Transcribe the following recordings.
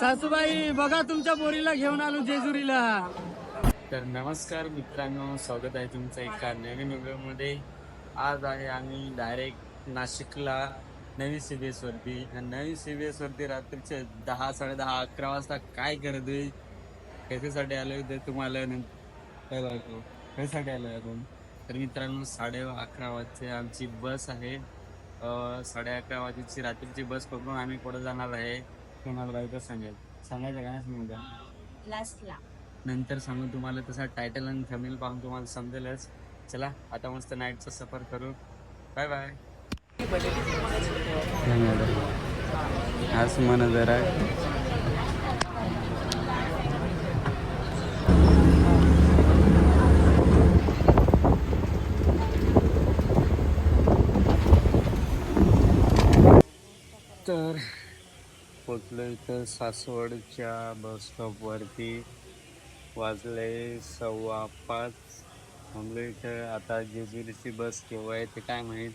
सासूबाई बघा तुमच्या पोरीला घेऊन आलो जेजुरीला. तर नमस्कार मित्रांनो स्वागत आहे तुमचं एका नवीन व्हिडिओमध्ये. आज आहे आम्ही डायरेक्ट नाशिकला नवी सी बी एसवरती वरती नवी सी बी एसवरती रात्रीचे दहा साडेदहा अकरा वाजता काय करतोय कशासाठी आलो तर तुम्हाला काय कशासाठी आलो आपण? तर मित्रांनो साडे अकरा वाजचे आमची बस आहे. साडे अकरा वाजेची रात्रीची बस पकडून आम्ही पुढे जाणार आहे. तुम्हाला बायको सांगेल. सांगायचं का नाही लास्टला. नंतर सांगू तुम्हाला तसा टायटल आणि थंबनेल पाहून तुम्हाला समजेलच. चला आता मस्त नाईटचा सफर करू. बाय बाय आज मन जरा. तर पोचलो इथं सासवडच्या बस स्टॉपवरती वाजले सव्वा पाच. थांबलो इथं आता जेजुरीची बस केव्हा आहे ते काय माहीत.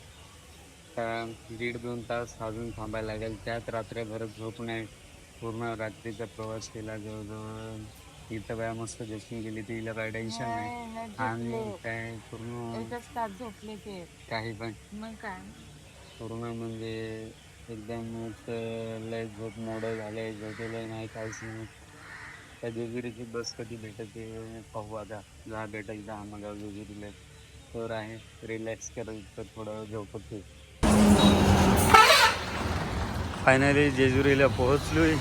का दीड दोन तास अजून थांबायला लागेल. त्यात रात्रभर झोप नाही. पूर्ण रात्रीचा प्रवास केला जवळजवळ. इथं बाया मस्त झोपून गेली. तिला काय टेन्शन नाही. आणि काय पूर्ण झोपले ते. काही पण. मग काय? पूर्ण म्हणजे एकदम असं लय झोप मोडं झाले झोपेलं नाही काहीच नाही. त्या जेजुरीची बस कधी भेटते पाहू आता. जा भेटेल जा आम्हाला जेजुरीला तर आहे रिलॅक्स करायचं थोडं झोपत फायनली जेजुरीला पोहोचलोय.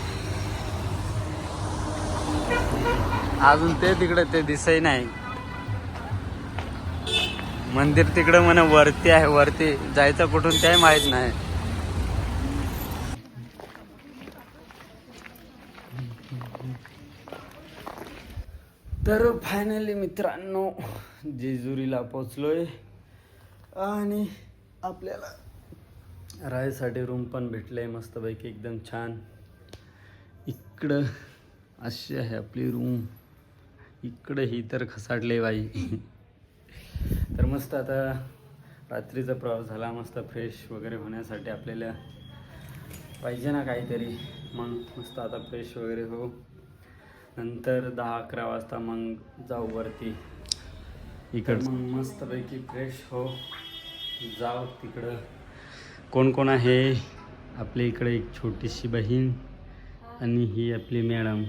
अजून ते तिकडे ते दिसही नाही. मंदिर तिकडं म्हणे वरती आहे वरती जायचं कुठून त्याही माहीत नाही. तर फायनली मित्रांनो जेजुरीला पोचलोय आणि आपल्याला राहायसाठी रूम पण भेटले मस्तपैकी एकदम छान. इकडं अशी आहे आपली रूम इकडं ही तर खसाडले बाई. तर मस्त आता रात्रीचा प्रवास झाला मस्त फ्रेश वगैरे होण्यासाठी आपल्याला पाहिजे ना काहीतरी. मग मस्त आता फ्रेश वगैरे हो नंतर दहा अकरा वाजता मग जाऊ वरती. इकडं मग मस्तपैकी फ्रेश हो. जाऊ तिकडं. कोण कोण आहे? आपल्या इकडे एक छोटीशी बहीण आणि ही आपली मॅडम.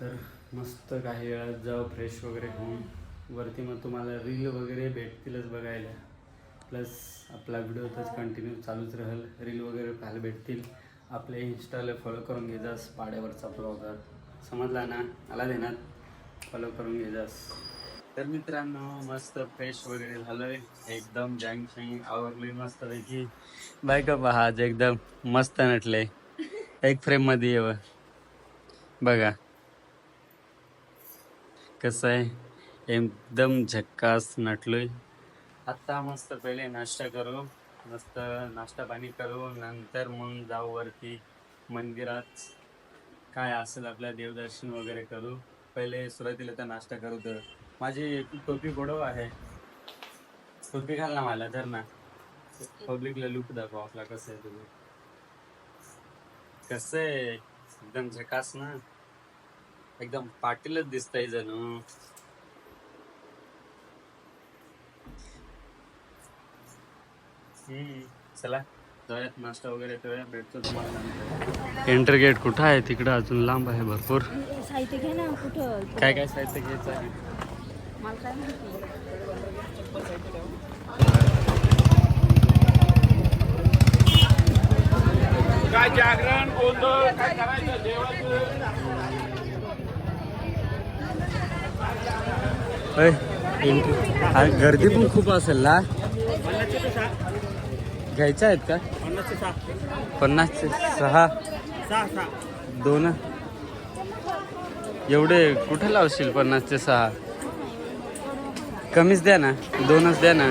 तर मस्त काही वेळात जाऊ फ्रेश वगैरे होऊन. वरती मग तुम्हाला रील वगैरे भेटतीलच बघायला. प्लस आपला व्हिडिओ तच कंटिन्यू चालूच राहील. रील वगैरे पाहायला भेटतील. आपले इंस्टाला फॉलो करून घेजास पाड्यावरचा ब्लॉगर समजला ना? आला देण्यात फॉलो करून घेजास तर मित्रांनो मस्त फ्रेश वगैरे झालोय. एकदम जँग शँग आवरली मस्त पैकी बायका पहा आज एकदम मस्त नटले. एक फ्रेममध्ये येव बघा. कसं आहे? एकदम झक्कास नटलोय. आत्ता मस्त पहिले नाश्ता करू. मस्त नाश्ता पाणी करू नंतर मग जाऊ वरती मंदिरात. काय असेल आपल्या देवदर्शन वगैरे करू. पहिले सुरुवातीला तर नाश्ता करू तर. माझी टोपी गोडव आहे. टोपी घाल ना मला धर ना. पब्लिकला लुक दाखव आपला कसं आहे तुम्ही कसं आहे? एकदम झकास ना. एकदम पाटीलच दिसतंय जणू. चला. जाऊयात नाश्ता वगैरे करूया भेटतो तुम्हाला नंतर. एंटर गेट कुठं आहे? तिकडं अजून लांब आहे भरपूर. साहित्य घे ना कुठं? काय काय साहित्य घ्यायचं आहे? मला काय माहिती? काय जागरण गोंधळ काय करायचं देवाचं? गर्दी पण खूप असेल ना? घ्यायच्या आहेत का? पन्नासचे सहा. दोन? एवढे कुठे लावशील पन्नासचे सहा? कमीच द्या ना दोनच द्या ना.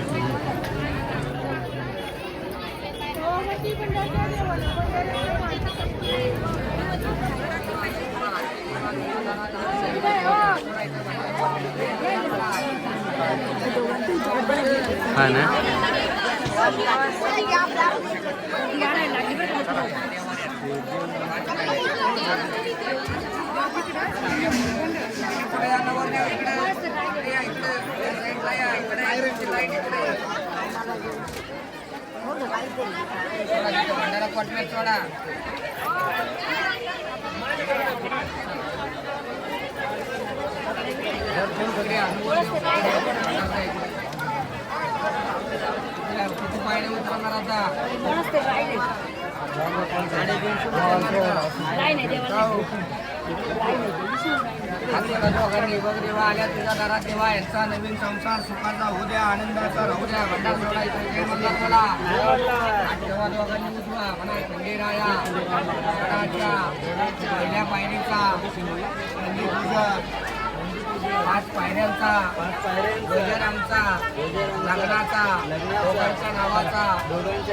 हा ना. కొట్టుకోడా का? दोघांनी. बघ देवा आल्या तुझ्या दारात देवा. यांचा नवीन संसार सुखाचा होऊ द्या आनंदाचा राहू द्या. भंडार सोडायचा दोघांनी उठवा म्हणा खंडेराया पहिल्या पायरीचा. पाच पायऱ्यांचा गजरांचा लग्नाचा दोघांच्या नावाचा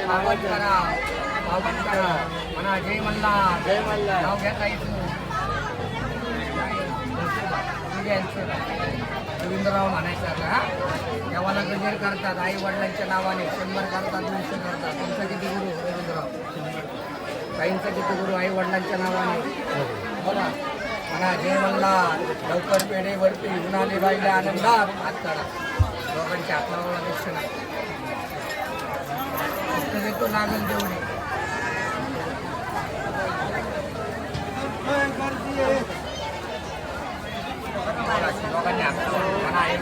पावन करा पावन करा. म्हणा जय मल्हार. जय मल्हार. नाव घ्या ताई तू. रवींद्रराव म्हणायचं हा? देवाला गजेर करतात आई वडिलांच्या नावाने शंभर करतात दोनशे करतात. तुमचा किती गुरु? रवींद्रराव. काहींचा किती गुरु? आई वडिलांच्या नावाने. बोला म्हणा जय मल्हार लवकर पेढे वरती उन्हाने बाईला आनंदात. हात करा दोघांच्या हातावर दक्षिणा फक्त देतो लागेल तेवढे दोघांनी हातावर म्हणा एक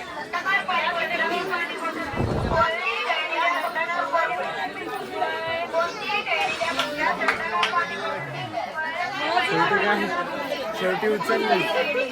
शेवटी उचलली पुढे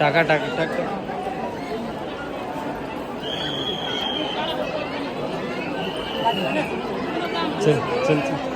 टाका टाका टाका. चल चल चल.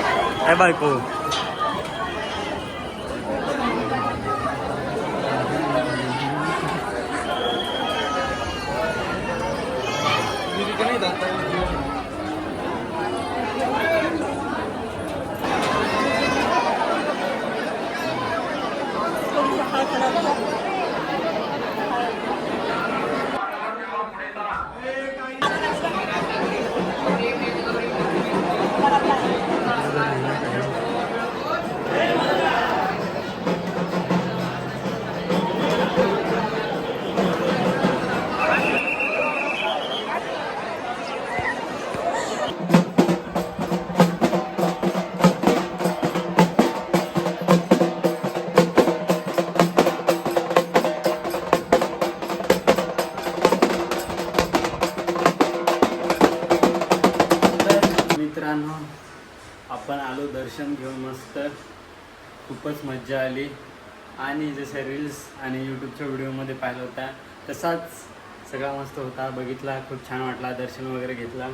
काय बायको तर मित्रांनो आपण आलो दर्शन घेऊन मस्त. खूपच मज्जा आली. आणि जसं रील्स आणि यूट्यूबच्या व्हिडिओमध्ये पाहिलं होता तसाच सगळा मस्त होता. बघितला खूप छान वाटला दर्शन वगैरे घेतला.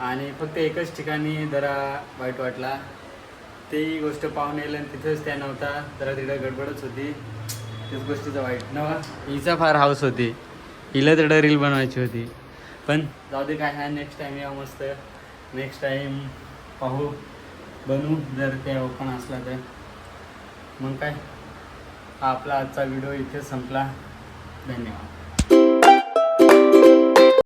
आणि फक्त एकच ठिकाणी जरा वाईट वाटला. तेही गोष्ट पाहून येईल आणि तिथंच त्या नव्हता. जरा तिकडं गडबडच होती. त्याच गोष्टीचं वाईट नवा हिचा फार हाऊस होती. हिला तिकडं रील बनवायची होती. पण जाऊ दे काय हा नेक्स्ट टाईम या मस्त. नेक्स्ट टाईम पाहू. बनवू जर ते ओपन असला तर. मग काय? हा आपला आजचा व्हिडिओ इथे संपला. धन्यवाद.